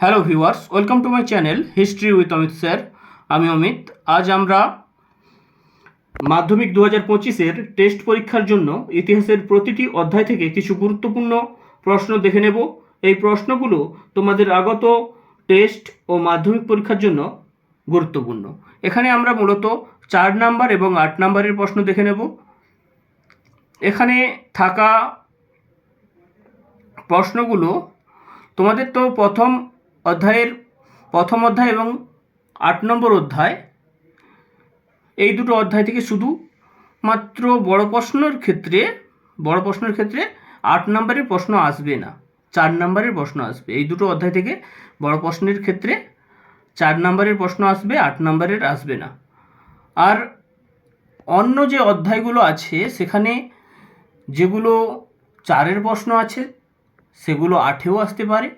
Hello viewers welcome to my channel history with Amit sir আমি অমিত। আজ আমরা মাধ্যমিক দু হাজার পঁচিশের টেস্ট পরীক্ষার জন্য ইতিহাসের প্রতিটি অধ্যায় থেকে কিছু গুরুত্বপূর্ণ প্রশ্ন দেখে নেব। এই প্রশ্নগুলো তোমাদের আগত টেস্ট ও মাধ্যমিক পরীক্ষার জন্য গুরুত্বপূর্ণ। এখানে আমরা মূলত চার নাম্বার এবং আট নাম্বারের প্রশ্ন দেখে নেব। এখানে থাকা প্রশ্নগুলো তোমাদের তো প্রথম অধ্যায়ের প্রথম অধ্যায় এবং আট নম্বর অধ্যায়, এই দুটো অধ্যায় থেকে শুধু মাত্র বড় প্রশ্নের ক্ষেত্রে, বড় প্রশ্নের ক্ষেত্রে আট নম্বরের প্রশ্ন আসবে না, চার নম্বরের প্রশ্ন আসবে। এই দুটো অধ্যায় থেকে বড় প্রশ্নের ক্ষেত্রে চার নম্বরের প্রশ্ন আসবে, আট নম্বরের আসবে না। আর অন্য যে অধ্যায়গুলো আছে, সেখানে যেগুলো চারের প্রশ্ন আছে, সেগুলো আঠেও আসতে পারে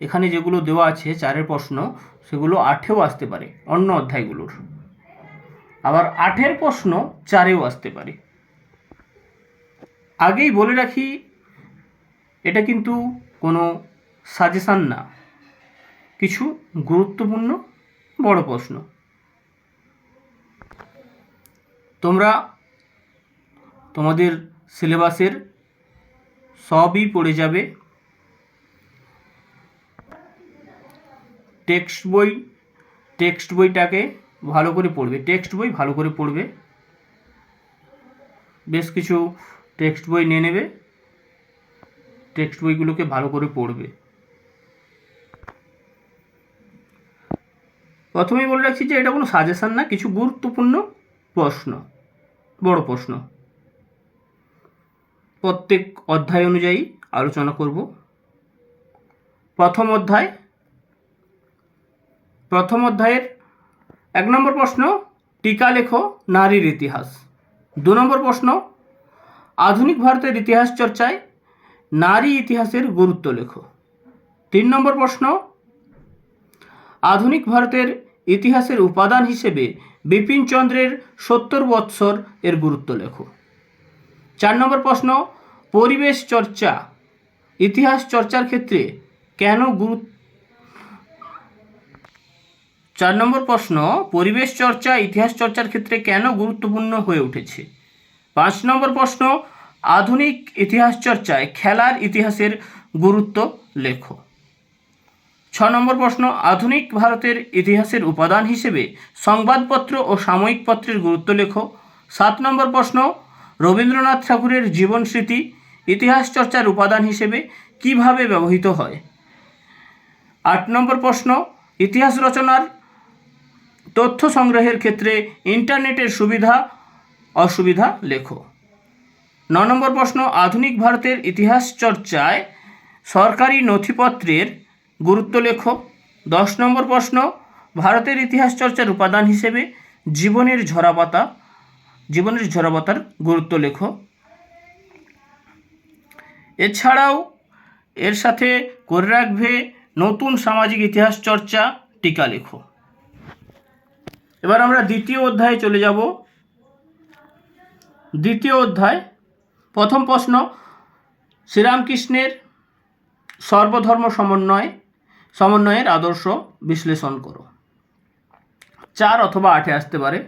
এখানে যেগুলো দেওয়া আছে চারের প্রশ্ন, সেগুলো আঠেও আসতে পারে, অন্য অধ্যায়গুলোর। আবার আঠের প্রশ্ন চারেও আসতে পারে। আগেই বলে রাখি, এটা কিন্তু কোনো সাজেশান না। কিছু গুরুত্বপূর্ণ বড় প্রশ্ন। তোমরা তোমাদের সিলেবাসের সবই পড়ে যাবে। টেক্সট বই, টেক্সট বইটাকে ভালো করে পড়বে। টেক্সট বই ভালো করে পড়বে। বেশ কিছু টেক্সট বই নিয়ে নেবে। টেক্সট বইগুলোকে ভালো করে পড়বে। প্রথমেই বলে রাখছি যে এটা কোনো সাজেশান না, কিছু গুরুত্বপূর্ণ প্রশ্ন, বড় প্রশ্ন। প্রত্যেক অধ্যায় অনুযায়ী আলোচনা করব। প্রথম অধ্যায় প্রথম অধ্যায়ের এক নম্বর প্রশ্ন, টিকা লেখো নারীর ইতিহাস। দু নম্বর প্রশ্ন, আধুনিক ভারতের ইতিহাস চর্চায় নারী ইতিহাসের গুরুত্ব লেখো। তিন নম্বর প্রশ্ন, আধুনিক ভারতের ইতিহাসের উপাদান হিসেবে বিপিনচন্দ্রের সত্তর বৎসর এর গুরুত্ব লেখো। চার নম্বর প্রশ্ন, পরিবেশ চর্চা, ইতিহাস চর্চার ক্ষেত্রে কেন গুরুত্ব চার নম্বর প্রশ্ন, পরিবেশ চর্চা, ইতিহাস চর্চার ক্ষেত্রে কেন গুরুত্বপূর্ণ হয়ে উঠেছে? পাঁচ নম্বর প্রশ্ন, আধুনিক ইতিহাস চর্চায় খেলার ইতিহাসের গুরুত্ব লেখো। ছ নম্বর প্রশ্ন, আধুনিক ভারতের ইতিহাসের উপাদান হিসেবে সংবাদপত্র ও সাময়িক পত্রের গুরুত্ব লেখো। সাত নম্বর প্রশ্ন, রবীন্দ্রনাথ ঠাকুরের জীবন স্মৃতি, ইতিহাস চর্চার উপাদান হিসেবে কীভাবে ব্যবহৃত হয়? আট নম্বর প্রশ্ন, ইতিহাস রচনার তথ্য সংগ্রহের ক্ষেত্রে ইন্টারনেটের সুবিধা, অসুবিধা লেখো। ন নম্বর প্রশ্ন, আধুনিক ভারতের ইতিহাস চর্চায় সরকারি নথিপত্রের গুরুত্ব লেখো। দশ নম্বর প্রশ্ন, ভারতের ইতিহাস চর্চার উপাদান হিসেবে জীবনের ঝরাপাতা, জীবনের ঝরাপাতার গুরুত্ব লেখো। এছাড়াও এর সাথে করে রাখবে নতুন সামাজিক ইতিহাস চর্চা, টিকা লেখো। এবার আমরা দ্বিতীয় অধ্যায়ে চলে যাব। দ্বিতীয় অধ্যায়, প্রথম প্রশ্ন, শ্রীরামকৃষ্ণের সর্বধর্ম সমন্বয়, সমন্বয়ের আদর্শ বিশ্লেষণ করো। চার অথবা আটে আসতে পারে।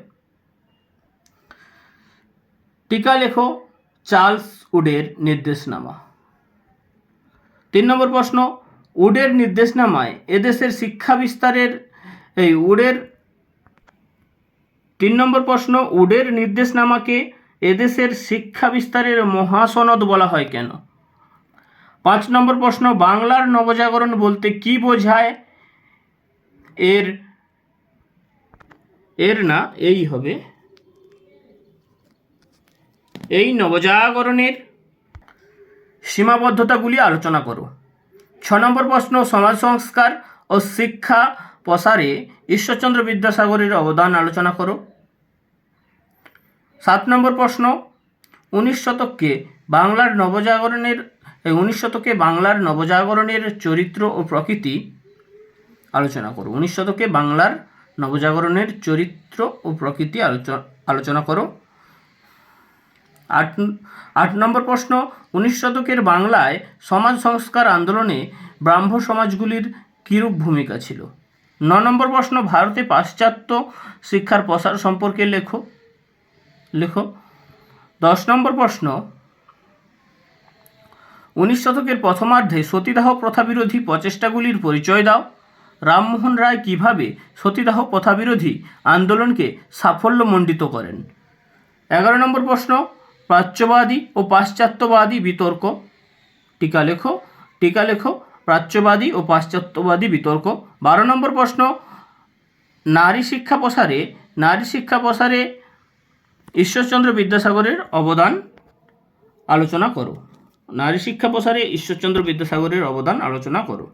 টিকা লেখো চার্লস উডের নির্দেশনামা। তিন নম্বর প্রশ্ন, উডের নির্দেশনামায় এদেশের শিক্ষা বিস্তারের এই উডের তিন নম্বর প্রশ্ন, উডের নির্দেশনামাকে এদেশের শিক্ষা বিস্তারের মহাসনদ বলা হয় কেন? পাঁচ নম্বর প্রশ্ন, বাংলার নবজাগরণ বলতে কি বোঝায়? এর এর না, এই হবে। এই নবজাগরণের সীমাবদ্ধতাগুলি আলোচনা করো। ছ নম্বর প্রশ্ন, সমাজ সংস্কার ও শিক্ষা প্রসারে ঈশ্বরচন্দ্র বিদ্যাসাগরের অবদান আলোচনা করো। সাত নম্বর প্রশ্ন, উনিশ শতককে বাংলার নবজাগরণের উনিশ শতকে বাংলার নবজাগরণের চরিত্র ও প্রকৃতি আলোচনা করো। উনিশ শতকে বাংলার নবজাগরণের চরিত্র ও প্রকৃতি আলোচনা আলোচনা করো। আট আট নম্বর প্রশ্ন, উনিশ শতকের বাংলায় সমাজ সংস্কার আন্দোলনে ব্রাহ্ম সমাজগুলির কিরূপ ভূমিকা ছিল? ন নম্বর প্রশ্ন, ভারতে পাশ্চাত্য শিক্ষার প্রসার সম্পর্কে লেখো। লেখো। দশ নম্বর প্রশ্ন, উনিশ শতকের প্রথমার্ধে সতীদাহ প্রথা বিরোধী প্রচেষ্টাগুলির পরিচয় দাও। রামমোহন রায় কীভাবে সতীদাহ প্রথা বিরোধী আন্দোলনকে সাফল্যমণ্ডিত করেন? এগারো নম্বর প্রশ্ন, প্রাচ্যবাদী ও পাশ্চাত্যবাদী বিতর্ক। টিকা লেখো টিকা লেখো। প্রাচ্যবাদী ও পাশ্চাত্যবাদী বিতর্ক। বারো নম্বর প্রশ্ন, নারী শিক্ষা প্রসারে, নারী শিক্ষা প্রসারে ঈশ্বরচন্দ্র বিদ্যাসাগরের অবদান আলোচনা করো। নারী শিক্ষা প্রসারে ঈশ্বরচন্দ্র বিদ্যাসাগরের অবদান আলোচনা করো।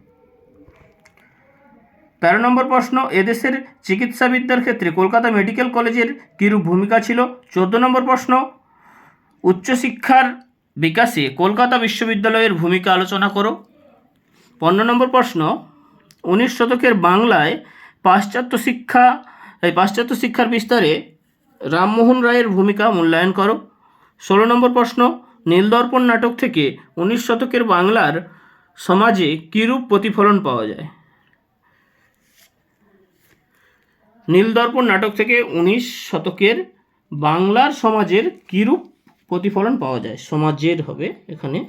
তেরো নম্বর প্রশ্ন, এদেশের চিকিৎসাবিদ্যার ক্ষেত্রে কলকাতা মেডিকেল কলেজের কীরূপ ভূমিকা ছিল? চোদ্দ নম্বর প্রশ্ন, উচ্চশিক্ষার বিকাশে কলকাতা বিশ্ববিদ্যালয়ের ভূমিকা আলোচনা করো। পনেরো নম্বর প্রশ্ন, উনিশ শতকের বাংলায় পাশ্চাত্য শিক্ষা, এই পাশ্চাত্য শিক্ষার বিস্তারে রামমোহন রায়ের ভূমিকা মূল্যায়ন করো। ষোলো নম্বর প্রশ্ন, নীলদর্পণ নাটক থেকে উনিশ শতকের বাংলার সমাজে কীরূপ প্রতিফলন পাওয়া যায়? নীলদর্পণ নাটক থেকে উনিশ শতকের বাংলার সমাজের কীরূপ প্রতিফলন পাওয়া যায়? সমাজের হবে এখানে।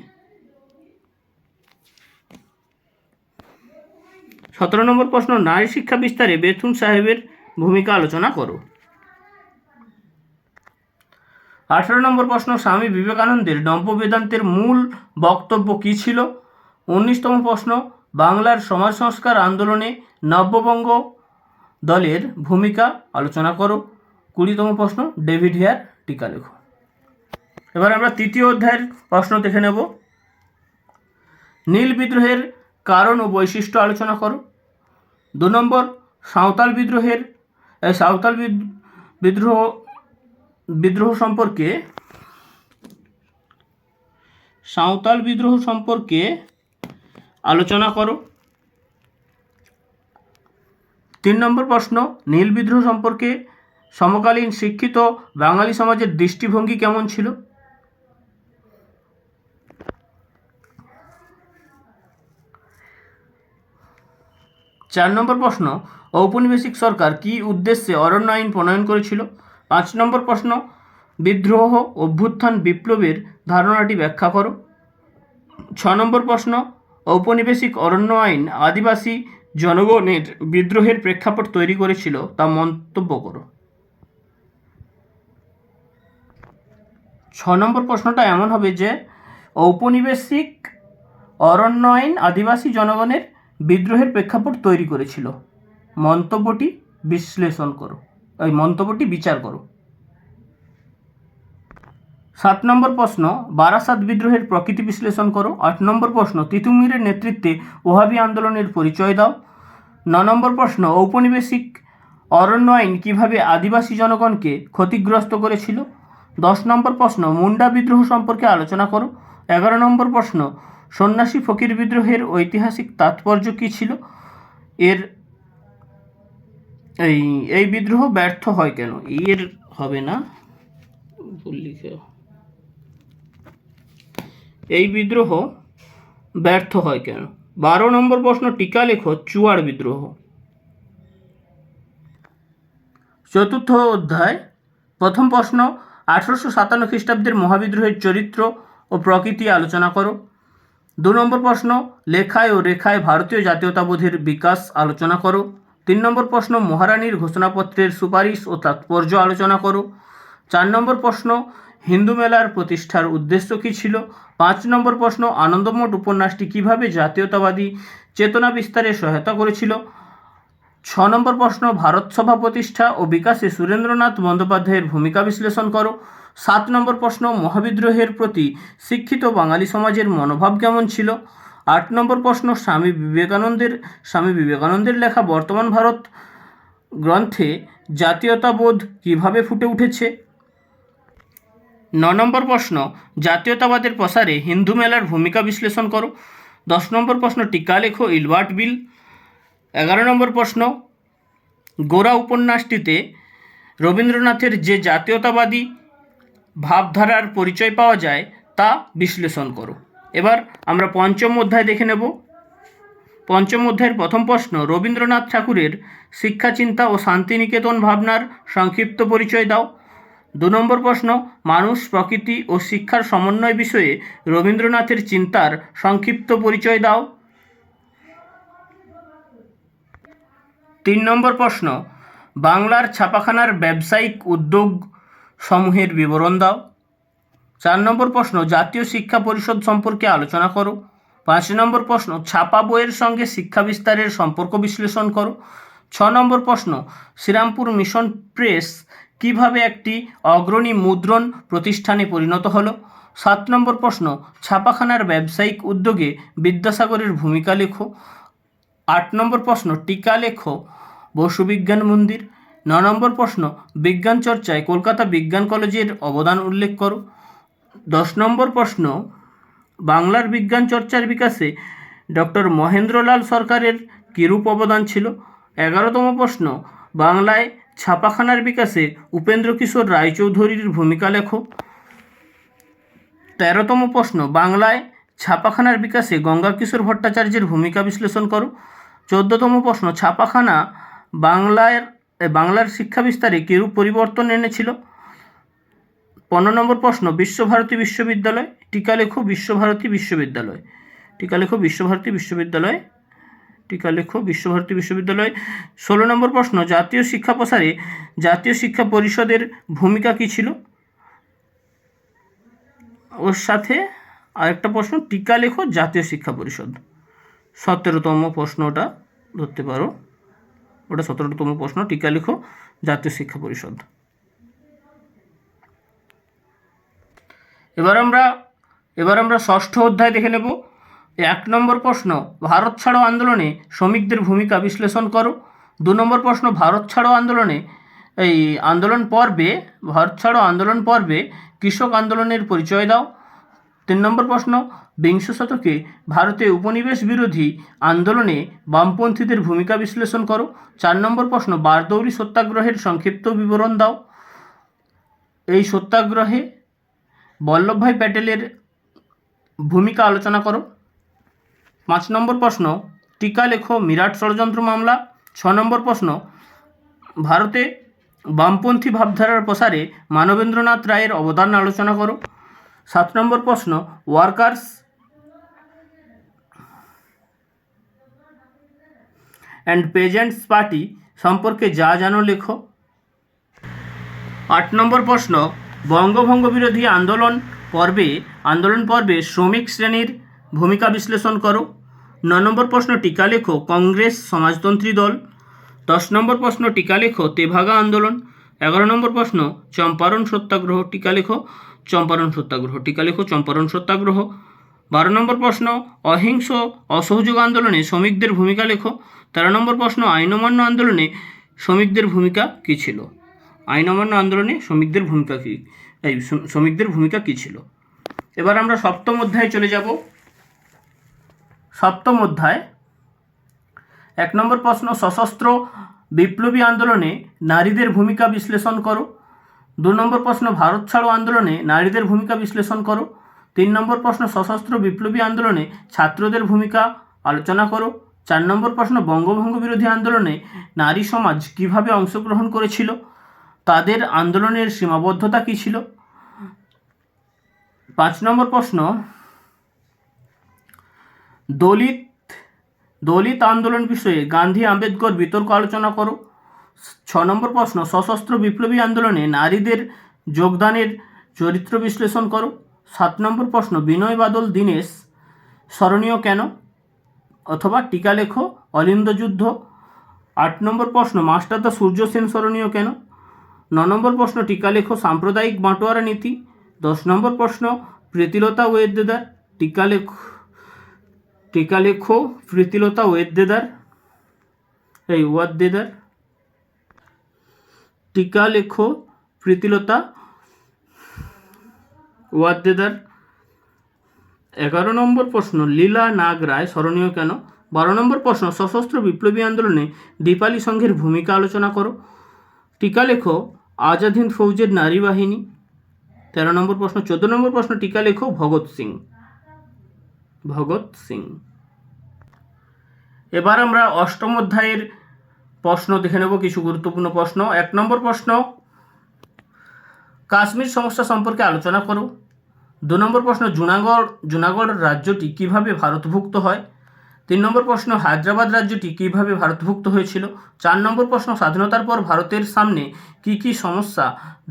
সতেরো নম্বর প্রশ্ন, নারী শিক্ষা বিস্তারে বেথুন সাহেবের ভূমিকা আলোচনা করো। আঠারো নম্বর প্রশ্ন, স্বামী বিবেকানন্দের নব্য বেদান্তের মূল বক্তব্য কী ছিল? উনিশতম প্রশ্ন, বাংলার সমাজ সংস্কার আন্দোলনে নব্যবঙ্গ দলের ভূমিকা আলোচনা করো। কুড়িতম প্রশ্ন, ডেভিড হেয়ার টিকা লেখো। এবার আমরা তৃতীয় অধ্যায়ের প্রশ্ন দেখে নেব। নীল বিদ্রোহের কারণ ও বৈশিষ্ট্য আলোচনা করো। দু নম্বর, সাঁওতাল বিদ্রোহের সাঁওতাল বিদ- বিদ্রোহ বিদ্রোহ সম্পর্কে, সাঁওতাল বিদ্রোহ সম্পর্কে আলোচনা করো। তিন নম্বর প্রশ্ন, নীল বিদ্রোহ সম্পর্কে সমকালীন শিক্ষিত বাঙালি সমাজের দৃষ্টিভঙ্গি কেমন ছিল? চার নম্বর প্রশ্ন, ঔপনিবেশিক সরকার কী উদ্দেশ্যে অরণ্য আইন প্রণয়ন করেছিল? পাঁচ নম্বর প্রশ্ন, বিদ্রোহ, অভ্যুত্থান, বিপ্লবের ধারণাটি ব্যাখ্যা করো। ছ নম্বর প্রশ্ন, ঔপনিবেশিক অরণ্য আইন আদিবাসী জনগণের বিদ্রোহের প্রেক্ষাপট তৈরি করেছিল তা মন্তব্য করো। ছ নম্বর প্রশ্নটা এমন হবে যে, ঔপনিবেশিক অরণ্য আইন আদিবাসী জনগণের বিদ্রোহের প্রেক্ষাপট তৈরি করেছিল। মন্তব্যটি বিশ্লেষণ করো। ওই মন্তব্যটি বিচার করো। সাত নম্বর প্রশ্ন, বারাসাত বিদ্রোহের প্রকৃতি বিশ্লেষণ করো। আট নম্বর প্রশ্ন, তিতুমিরের নেতৃত্বে ওহাবি আন্দোলনের পরিচয় দাও। ন নম্বর প্রশ্ন, ঔপনিবেশিক অরণ্য আইন কীভাবে আদিবাসী জনগণকে ক্ষতিগ্রস্ত করেছিল? দশ নম্বর প্রশ্ন, মুন্ডা বিদ্রোহ সম্পর্কে আলোচনা করো। এগারো নম্বর প্রশ্ন সন্ন্যাসী ফকির বিদ্রোহের ঐতিহাসিক তাৎপর্য কী ছিল? এর এই এই বিদ্রোহ ব্যর্থ হয় কেন? এর হবে না। লিখে। এই বিদ্রোহ ব্যর্থ হয় কেন? বারো নম্বর প্রশ্ন, টিকা লেখো চুয়াড় বিদ্রোহ। চতুর্থ অধ্যায়, প্রথম প্রশ্ন, আঠারোশো সাতান্ন খ্রিস্টাব্দের মহাবিদ্রোহের চরিত্র ও প্রকৃতি আলোচনা করো। দু নম্বর প্রশ্ন, লেখায় ও রেখায় ভারতীয় জাতীয়তাবোধের বিকাশ আলোচনা করো। তিন নম্বর প্রশ্ন, মহারানীর ঘোষণাপত্রের সুপারিশ ও তাৎপর্য আলোচনা করো। চার নম্বর প্রশ্ন, হিন্দু মেলার প্রতিষ্ঠার উদ্দেশ্য কী ছিল? পাঁচ নম্বর প্রশ্ন, আনন্দমঠ উপন্যাসটি কীভাবে জাতীয়তাবাদী চেতনা বিস্তারে সহায়তা করেছিল? ছ নম্বর প্রশ্ন, ভারত সভা প্রতিষ্ঠা ও বিকাশে সুরেন্দ্রনাথ বন্দ্যোপাধ্যায়ের ভূমিকা বিশ্লেষণ করো। সাত নম্বর প্রশ্ন, মহাবিদ্রোহের প্রতি শিক্ষিত বাঙালি সমাজের মনোভাব কেমন ছিল? আট নম্বর প্রশ্ন, স্বামী বিবেকানন্দের স্বামী বিবেকানন্দের লেখা বর্তমান ভারত গ্রন্থে জাতীয়তাবোধ কীভাবে ফুটে উঠেছে? ন নম্বর প্রশ্ন, জাতীয়তাবাদের প্রসারে হিন্দু মেলার ভূমিকা বিশ্লেষণ করো। দশ নম্বর প্রশ্ন, টিকা লেখো ইলবার্ট বিল। এগারো নম্বর প্রশ্ন, গোরা উপন্যাসটিতে রবীন্দ্রনাথের যে জাতীয়তাবাদী ভাবধারার পরিচয় পাওয়া যায় তা বিশ্লেষণ করো। এবার আমরা পঞ্চম অধ্যায় দেখে নেব। পঞ্চম অধ্যায়ের প্রথম প্রশ্ন, রবীন্দ্রনাথ ঠাকুরের শিক্ষা চিন্তা ও শান্তিনিকেতন ভাবনার সংক্ষিপ্ত পরিচয় দাও। দু নম্বর প্রশ্ন, মানুষ, প্রকৃতি ও শিক্ষার সমন্বয় বিষয়ে রবীন্দ্রনাথের চিন্তার সংক্ষিপ্ত পরিচয় দাও। তিন নম্বর প্রশ্ন, বাংলার ছাপাখানার ব্যবসায়িক উদ্যোগ সমূহের বিবরণ দাও। চার নম্বর প্রশ্ন, জাতীয় শিক্ষা পরিষদ সম্পর্কে আলোচনা করো। পাঁচ নম্বর প্রশ্ন, ছাপা বইয়ের সঙ্গে শিক্ষা বিস্তারের সম্পর্ক বিশ্লেষণ করো। ছ নম্বর প্রশ্ন, শ্রীরামপুর মিশন প্রেস কীভাবে একটি অগ্রণী মুদ্রণ প্রতিষ্ঠানে পরিণত হলো? সাত নম্বর প্রশ্ন, ছাপাখানার ব্যবসায়িক উদ্যোগে বিদ্যাসাগরের ভূমিকা লেখো। আট নম্বর প্রশ্ন, টিকা লেখো। বসুবিজ্ঞান মন্দির। ন নম্বর প্রশ্ন বিজ্ঞান চর্চায় কলকাতা বিজ্ঞান কলেজের অবদান উল্লেখ করো। দশ নম্বর প্রশ্ন বাংলার বিজ্ঞান চর্চার বিকাশে ডক্টর মহেন্দ্রলাল সরকারের কিরূপ অবদান ছিল? এগারোতম প্রশ্ন বাংলায় ছাপাখানার বিকাশে উপেন্দ্র কিশোর রায়চৌধুরীর ভূমিকা লেখো। তেরোতম প্রশ্ন বাংলায় ছাপাখানার বিকাশে গঙ্গা কিশোর ভট্টাচার্যের ভূমিকা বিশ্লেষণ করো। চোদ্দতম প্রশ্ন ছাপাখানা বাংলার এ, বাংলার শিক্ষা বিস্তারে কিরূপ পরিবর্তন এনেছিল? পনেরো নম্বর প্রশ্ন, বিশ্বভারতী বিশ্ববিদ্যালয় টিকা লেখো বিশ্বভারতী বিশ্ববিদ্যালয়। টিকা লেখো বিশ্বভারতী বিশ্ববিদ্যালয়, টিকালেখো বিশ্বভারতী বিশ্ববিদ্যালয়। ষোলো নম্বর প্রশ্ন, জাতীয় শিক্ষা প্রসারে জাতীয় শিক্ষা পরিষদের ভূমিকা কী ছিল? ওর সাথে আরেকটা প্রশ্ন টিকা লেখো জাতীয় শিক্ষা পরিষদ। সতেরোতম প্রশ্নটা ধরতে পারো। ওটা সতেরোতম প্রশ্ন, টিকা লিখো, জাতীয় শিক্ষা পরিষদ। এবার আমরা এবার আমরা ষষ্ঠ অধ্যায় দেখে নেব। এক নম্বর প্রশ্ন, ভারত ছাড়ো আন্দোলনে শ্রমিকদের ভূমিকা বিশ্লেষণ করো। দু নম্বর প্রশ্ন, ভারত ছাড়ো আন্দোলনে, এই আন্দোলন পর্বে, ভারত ছাড়ো আন্দোলন পর্বে কৃষক আন্দোলনের পরিচয় দাও। তিন নম্বর প্রশ্ন, বিংশ শতকে ভারতে উপনিবেশ বিরোধী আন্দোলনে বামপন্থীদের ভূমিকা বিশ্লেষণ করো। চার নম্বর প্রশ্ন, বারদৌরি সত্যাগ্রহের সংক্ষিপ্ত বিবরণ দাও। এই সত্যাগ্রহে বল্লভভাই প্যাটেলের ভূমিকা আলোচনা করো। পাঁচ নম্বর প্রশ্ন, টিকা লেখো মিরাট ষড়যন্ত্র মামলা। ছ নম্বর প্রশ্ন, ভারতে বামপন্থী ভাবধারার প্রসারে মানবেন্দ্রনাথ রায়ের অবদান আলোচনা করো। সাত নম্বর প্রশ্ন ওয়ার্কার্স অ্যান্ড পেজেন্টস পার্টি সম্পর্কে যা জানো লেখো। আট নম্বর প্রশ্ন, বঙ্গভঙ্গ বিরোধী আন্দোলন পর্বে আন্দোলন পর্বে শ্রমিক শ্রেণির ভূমিকা বিশ্লেষণ করো। ন নম্বর প্রশ্ন, টিকা লেখো, কংগ্রেস সমাজতন্ত্রী দল। দশ নম্বর প্রশ্ন, টিকা লেখো, তেভাগা আন্দোলন। এগারো নম্বর প্রশ্ন, চম্পারণ সত্যাগ্রহ, টিকা লেখো। চম্পারণ সত্যাগ্রহ। টিকা লেখো, চম্পারণ সত্যাগ্রহ। বারো নম্বর প্রশ্ন, অহিংস অসহযোগ আন্দোলনে শ্রমিকদের ভূমিকা লেখো। তেরো নম্বর প্রশ্ন আইন অমান্য আন্দোলনে শ্রমিকদের ভূমিকা কী ছিল? আইন অমান্য আন্দোলনে শ্রমিকদের ভূমিকা কী, এই শ্রমিকদের ভূমিকা কী ছিল? এবার আমরা সপ্তম অধ্যায়ে চলে যাব। সপ্তম অধ্যায়। এক নম্বর প্রশ্ন, সশস্ত্র বিপ্লবী আন্দোলনে নারীদের ভূমিকা বিশ্লেষণ করো। দু নম্বর প্রশ্ন, ভারত ছাড়ো আন্দোলনে নারীদের ভূমিকা বিশ্লেষণ করো। তিন নম্বর প্রশ্ন, সশস্ত্র বিপ্লবী আন্দোলনে ছাত্রদের ভূমিকা আলোচনা করো। চার নম্বর প্রশ্ন, বঙ্গভঙ্গ বিরোধী আন্দোলনে নারী সমাজ কীভাবে অংশগ্রহণ করেছিল? তাদের আন্দোলনের সীমাবদ্ধতা কী ছিল? পাঁচ নম্বর প্রশ্ন, দলিত দলিত আন্দোলন বিষয়ে গান্ধী, আম্বেদকর বিতর্ক আলোচনা করো। ছ নম্বর প্রশ্ন, সশস্ত্র বিপ্লবী আন্দোলনে নারীদের যোগদানের চরিত্র বিশ্লেষণ করো। সাত নম্বর প্রশ্ন, বিনয় বাদল দীনেশ স্মরণীয় কেন? অথবা টিকা লেখো, অলিন্দ যুদ্ধ। আট নম্বর প্রশ্ন মাস্টারদা সূর্য সেন স্মরণীয় কেন? ন নম্বর প্রশ্ন, টিকা লেখো সাম্প্রদায়িক বাঁটোয়ারা নীতি। দশ নম্বর প্রশ্ন, প্রীতিলতা ওয়েদ্দেদার টিকা লেখো প্রীতিলতা ওয়েদ্দেদার এই ওয়াদ্দেদার টিকা লেখো, প্রীতিলতা। ওয়াদ্দেদার। এগারো নম্বর প্রশ্ন, লীলা নাগ রায় স্মরণীয় কেন? বারো নম্বর প্রশ্ন, সশস্ত্র বিপ্লবী আন্দোলনে দীপালি সংঘের ভূমিকা আলোচনা করো। টিকা লেখো, আজাদ হিন্দ ফৌজের নারী বাহিনী। তেরো নম্বর প্রশ্ন, চোদ্দ নম্বর প্রশ্ন, টিকা লেখো, ভগৎ সিং। ভগৎ সিং। এবার আমরা অষ্টম অধ্যায়ের প্রশ্ন দেখে নেব কিছু গুরুত্বপূর্ণ প্রশ্ন। এক নম্বর প্রশ্ন, কাশ্মীর সমস্যা সম্পর্কে আলোচনা করো। দু নম্বর প্রশ্ন, জুনাগড় জুনাগড় রাজ্যটি কীভাবে ভারতভুক্ত হয়? তিন নম্বর প্রশ্ন, হায়দ্রাবাদ রাজ্যটি কীভাবে ভারতভুক্ত হয়েছিল? চার নম্বর প্রশ্ন, স্বাধীনতার পর ভারতের সামনে কি কি সমস্যা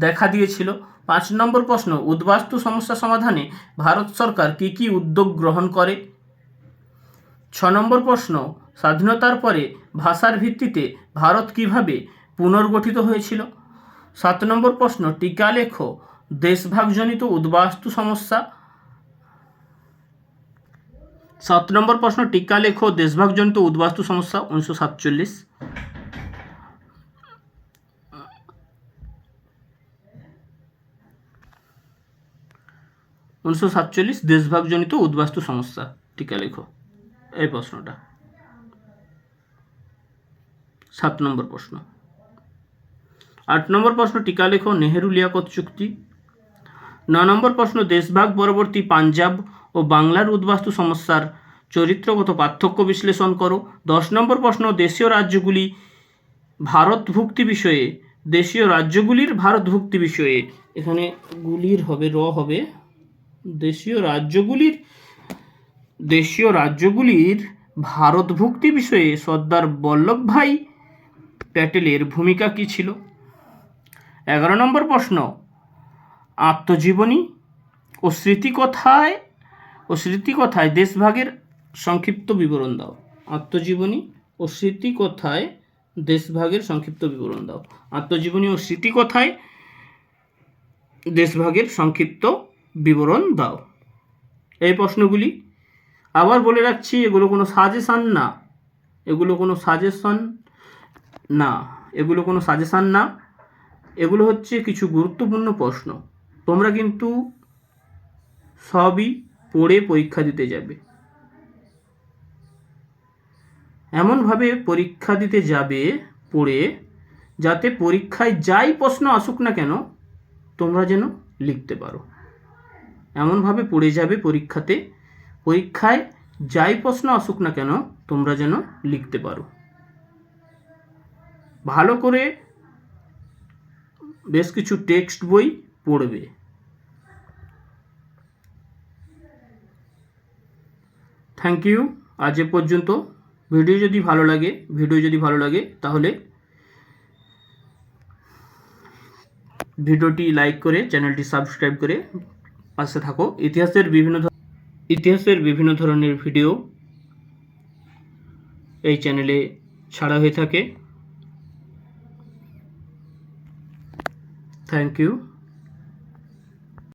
দেখা দিয়েছিল? পাঁচ নম্বর প্রশ্ন, উদ্বাস্তু সমস্যা সমাধানে ভারত সরকার কি কি উদ্যোগ গ্রহণ করে? ছ নম্বর প্রশ্ন স্বাধীনতার পরে ভাষার ভিত্তিতে ভারত কীভাবে পুনর্গঠিত হয়েছিল? সাত নম্বর প্রশ্ন, টিকা লেখো, দেশভাগজনিত উদ্বাস্তু সমস্যা। সাত নম্বর প্রশ্ন, টিকা লেখো, দেশভাগজনিত উদ্বাস্তু সমস্যা, উনিশশো সাতচল্লিশ। উনিশশো সাতচল্লিশ, দেশভাগজনিত উদ্বাস্তু সমস্যা, টিকা লেখো। এই প্রশ্নটা। সাত নম্বর প্রশ্ন। আট নম্বর প্রশ্ন টিকা লেখো লিয়াকত চুক্তি? ন নম্বর প্রশ্ন, দেশভাগ পরবর্তী পাঞ্জাব ও বাংলার উদ্বাস্তু সমস্যার চরিত্রগত পার্থক্য বিশ্লেষণ করো। দশ নম্বর প্রশ্ন, দেশীয় রাজ্যগুলি ভারতভুক্তি বিষয়ে, দেশীয় রাজ্যগুলির ভারতভুক্তি বিষয়ে, এখানে গুলির হবে, র হবে, দেশীয় রাজ্যগুলির দেশীয় রাজ্যগুলির ভারতভুক্তি বিষয়ে সর্দার বল্লভভাই প্যাটেলের ভূমিকা কী ছিল? এগারো নম্বর প্রশ্ন। আত্মজীবনী ও স্মৃতিকথায় ও স্মৃতিকথায় দেশভাগের সংক্ষিপ্ত বিবরণ দাও। আত্মজীবনী ও স্মৃতিকথায় দেশভাগের সংক্ষিপ্ত বিবরণ দাও। আত্মজীবনী ও স্মৃতিকথায় দেশভাগের সংক্ষিপ্ত বিবরণ দাও। এই প্রশ্নগুলি আবার বলে রাখছি, এগুলো কোনো সাজেশান না। এগুলো কোনো সাজেশন না, এগুলো কোনো সাজেশান না। এগুলো হচ্ছে কিছু গুরুত্বপূর্ণ প্রশ্ন। তোমরা কিন্তু সবই পড়ে পরীক্ষা দিতে যাবে। এমনভাবে পরীক্ষা দিতে যাবে, পড়ে, যাতে পরীক্ষায় যাই প্রশ্ন আসুক না কেন, তোমরা যেন লিখতে পারো। এমনভাবে পড়ে যাবে পরীক্ষাতে। পরীক্ষায় যাই প্রশ্ন আসুক না কেন, তোমরা যেন লিখতে পারো। ভালো করে বেশ কিছু টেক্সট বই পড়বে। থ্যাংক ইউ আজ এ পর্যন্ত। ভিডিও যদি ভালো লাগে, ভিডিও যদি ভালো লাগে, তাহলে ভিডিওটি লাইক করে, চ্যানেলটি সাবস্ক্রাইব করে পাশে থাকো। ইতিহাসের বিভিন্ন ইতিহাসের বিভিন্ন ধরনের ভিডিও এই চ্যানেলে ছাড়া হয়ে থাকে। Thank you